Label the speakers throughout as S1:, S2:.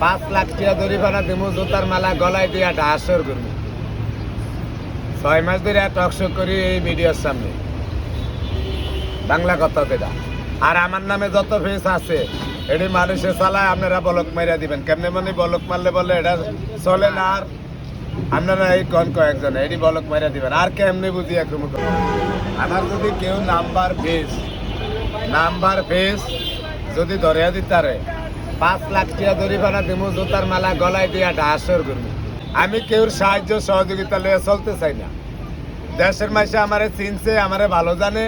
S1: পাঁচ লাখ টিয়া দড়িপানা দিমু, জুতার মালা গলায় দিয়া ডাসর করব ছয় মাস ধরে টকশো করি এই মিডিয়ার সামনে। বাংলা কথা যেটা। আর আমার নামে যত ফেস আছে এটি মানুষে চালায়, আপনারা বলক মাইরা দিবেন। কেমনে মানে বলক মারলে বলে, এটা চলে না আর আপনারা এই কন কয়েকজন এটি বলক মাইরা দিবেন। আর কেমনে বুঝি একদম আমার যদি কেউ নাম্বার ফেস নাম্বার ফেস যদি ধরিয়া দিতারে পাঁচ লাখ টিয়া দড়িপানা দিমু, জুতার মালা গলায় দিয়া ডাসর করব আমি কেউর সাহায্য সহযোগিতা লয়ে চলতে চাই না। দেশের মাসে আমারে চিনছে, আমারে ভালো জানে,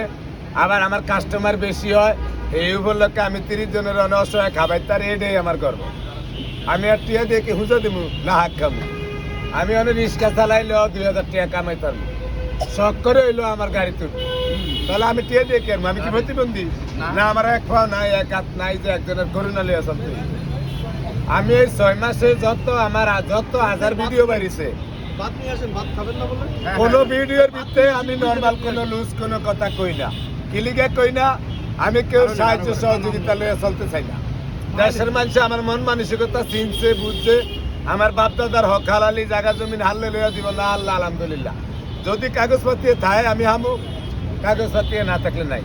S1: আবার আমার কাস্টমার বেশি হয়, এই উপলক্ষে আমি তিরিশ জনের অসহায় খাবার তার এটাই আমার গর্ব। আমি আর টিয়া দিয়ে কি হুজো দিব না হাত খাব আমি অনেক রিক্সা চালাইলেও দুই হাজার টাকা কামাই পারব শখ করে হইল আমার গাড়ি তাহলে আমি টিয়া দিয়ে কেন আমি কি প্রতিবন্ধী? না। আমার এক পাও নাই এক হাত নাই যে একজনের করুণা লিয়ে চলতে। আমি এই ছয় মাসে যত আমার যত হাজার ভিডিও বাড়িছে।
S2: না বলে?
S1: কোন ভিডিওর আমি নর্মাল কোন লুজ কোন কথা কই না। কিলিগে কই না আমি কেউ সাহায্য সহযোগিতা লয়ে চলতে চাই না। দেশের মানুষ আমার মন মানসিকতা চিনছে বুঝছে। আমার বাপ দাদার হক হালালি জায়গা জমিন হারলে লইয়া দিব না আল্লাহ আলহামদুলিল্লাহ। যদি কাগজপত্র থাকে আমি হামু কাগজপত্র না থাকলে নাই।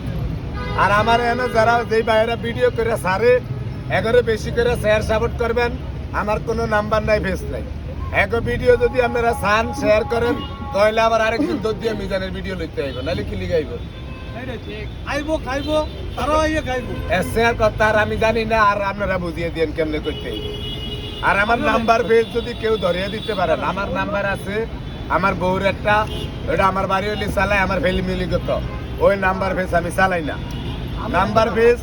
S1: আর আমার এনে যারা যেই বাইরে ভিডিও করে সারে এগারো বেশি করে শেয়ার সাপোর্ট করবেন আমার কোনো নাম্বার নাই ফেস নাই। এক ভিডিও যদি আপনারা চান শেয়ার করেন তাহলে আবার আরেকদিন দোষ দিয়ে মিজানের ভিডিও লইতে আইব নাহলে কি
S2: আইবো? খাইবো তারাও আইয়ে খাইবো।
S1: শেয়ার কথা আর আমি জানি না আর আপনারা বুঝিয়ে দিন কেমনে করতে আর আমার নাম্বার পেজ যদি কেউ ধরিয়ে দিতে পারেন আমার নাম্বার আছে আমার বউর একটা ওটা আমার বাড়ি হলে চালাই আমার ফেলি মিলি কত ওই নাম্বার ফেস আমি চালাই না। নাম্বার ফেস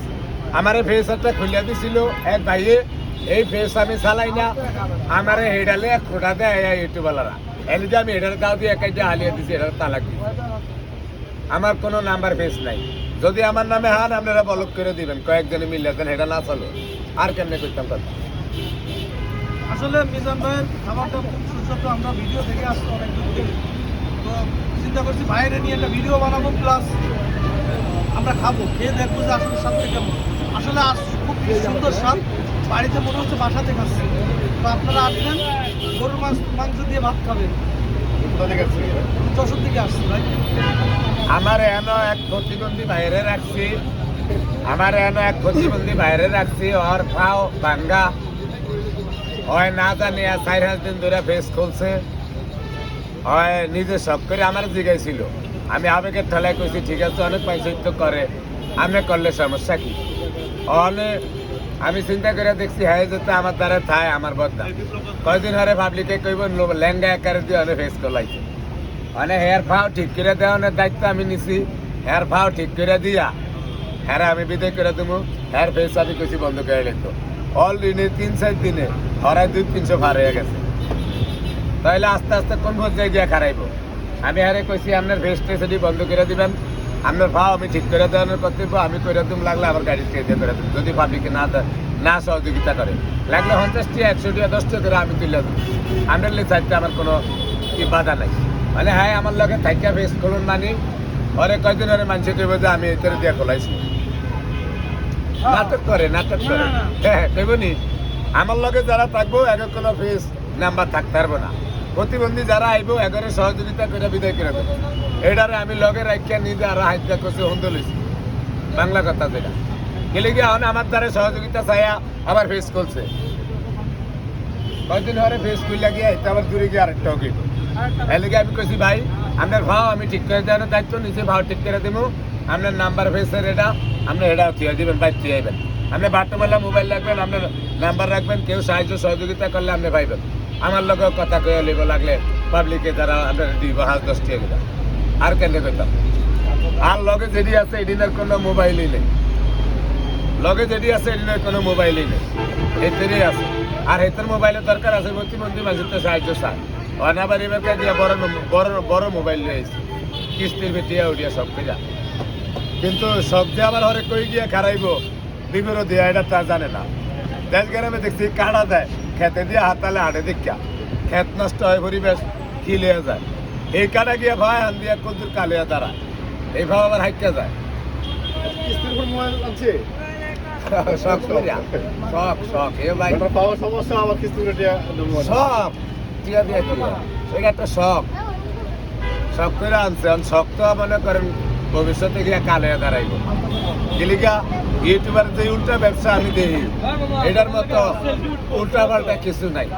S1: আমার ফেস একটা খুলিয়া দিছিল এক ভাইয়ে এই ফেস আমি চালাই না। আমার হেডালে এক খোটা দেয় ইউটিউবালারা। এনে যে আমি হেডার গাও দিয়ে একাই যে হালিয়ে দিছি এটার তালাক দিছি। আমার কোনো নাম্বার ফেস নাই। যদি আমার নামে হান আপনারা বলক করে দিবেন কয়েকজনে মিলে দেন এটা না চলো। আর কেমনে করতাম কথা?
S2: আসলে মিজান ভাইয়ের খাবারটা খুব সুস্বাদু, আমরা ভিডিও থেকে আসছি অনেক দূর থেকে। তো চিন্তা করছি বাইরে নিয়ে একটা ভিডিও বানাবো প্লাস আমরা খাব, খেয়ে দেখব যে আসলে স্বাদটা কেমন। আসলে আস- খুব সুন্দর স্বাদ, বাড়িতে মনে হচ্ছে বাসাতে খাচ্ছি তো আপনারা আসবেন, গরুর মাছ মাংস দিয়ে ভাত খাবেন।
S1: আমার এন এক প্রতিবন্ধী বাইরে রাখছি। আমার এন এক প্রতিবন্ধী বাইরে রাখছি। ওর পাও ভাঙ্গা। হয় না জানি চার পাঁচ দিন ধরে ফেস খুলছে। হয়, নিজে সব করে আমার জিগাইছিল। আমি আবেগের ঠেলায় কইছি, ঠিক আছে, অনেক পয়সা করে আমি করলে সমস্যা কি? অনেক আমি চিন্তা করে দেখছি হ্যাঁ যেতে আমার দ্বারা থায় আমার বদনা কয়দিন হরে পাবলিকে কইব, লো- লেহেঙ্গা একারে দিয়ে অনেক ফেস করলাইছে মানে হেয়ার ফাও ঠিক করে দেওয়ানোর দায়িত্ব আমি নিছি। হেয়ার ফাও ঠিক করে দিয়া হ্যাঁ আমি বিদায় করে দেবো হ্যার ফেস আমি কইছি বন্ধ করে লিখতো অলরেডি তিন চার দিনে হরাই দুই তিনশো ভার হয়ে গেছে। তাহলে আস্তে আস্তে কোন পর্যায়ে গিয়ে খারাইব? আমি হারে কইছি আপনার ফেস টেসটি বন্ধ করে দিবেন। আপনার ভাও আমি ঠিক করে দেওয়ানোর কর্তব্য আমি করে দিম লাগলে আমার গাড়ি দিয়ে করে দিম। যদি পাবলিকে না না সহযোগিতা করে। লাগলে পঞ্চাশ টিয়া একশো টিয়া দশ টাকা করে আমি তুলে দেবো আপনার চাইতে আমার কোনো কি বাধা নাই। মানে হ্যাঁ আমার লগে থাইকা ফেস করুন মানি। ওরে কয়দিন ওরে মানুষ কইব যে আমি এটারে দিয়ে খোলাইছি। নাটক করে নাটক করে। হ্যাঁ কইবনি আমার লগে যারা থাকব, এক কোনো ফেস নাম্বার থাকতে পারব না। প্রতিবন্ধী যারা আইব এগারে সহযোগিতা করে বিদায় করে দেবো। এটারে আমি লগে রাখিয়া নিজে আর হাইজা করছি, হন্দ বাংলা কথা যেটা। গেলে গিয়ে এখন আমার দ্বারা সহযোগিতা চাইয়া আবার ফেস করছে। কয়দিন হরে ফেস খুললা গিয়া এটা আবার দূরে গিয়ে আরেকটা গিয়ে এলাকে আমি কইছি, ভাই, আপনার ভাও, আমি ঠিক করে দেওয়ার দায়িত্ব নিচে ভাও ঠিক করে দেবো আপনার নাম্বার ফেসের এটা, আপনি এটা তুই দিবেন, ভাই তুই আপনি বাট্টমাল্লা মোবাইল রাখবেন, আপনার নাম্বার রাখবেন, কেউ সাহায্য সহযোগিতা করলে আপনি পাইবেন। আমার লোকেও কথা কয়ে লিব লাগলে পাবলিকে যারা আপনার দিব হাজ দশ আর কেন কইতাম? আর লগে যেটি আছে এদিনের কোনো মোবাইলই নেই। লগে যেটি আছে এদিনের কোনো মোবাইলই নেই। এতেরই আছে। আর হেতের মোবাইলের দরকার আছে প্রতিবন্ধী মানুষের তো সাহায্য চায় অনাবার এবার দিয়ে বড় বড় বড় মোবাইল নিয়ে এসেছি কিস্তির বেটিয়া উঠিয়া সব কিন্তু সব দিয়ে আবার হরে কই গিয়ে খারাইব? বিবেরও দিয়ে এটা তা জানে না। দেশ গ্রামে দেখছি কাড়া দেয় খেতে দিয়ে হাতালে হাটে দেখা খেত নষ্ট হয় পরিবেশ খিলিয়ে যায়। এই কাটা গিয়ে ভাই হান দিয়ে কদ্দুর কালিয়া দাঁড়ায়। এইভাবে আবার হাইকা যায়। শখ শখ শখ এ ভাই
S3: পাওয়ার সমস্যা রেটে দেবো
S1: শখ একটা শখ। শখ করে আনছে শখ তো মনে করেন ভবিষ্যতে গিয়ে কালে দাঁড়াইব। গেলিকা ইউটিউবার যে উল্টা ব্যবসা আমি দেখি এটার মতো উল্টা পাল্টা কিছু নাই।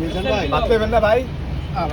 S3: মিজান ভাই।
S1: ভাবতে না ভাই?
S3: আর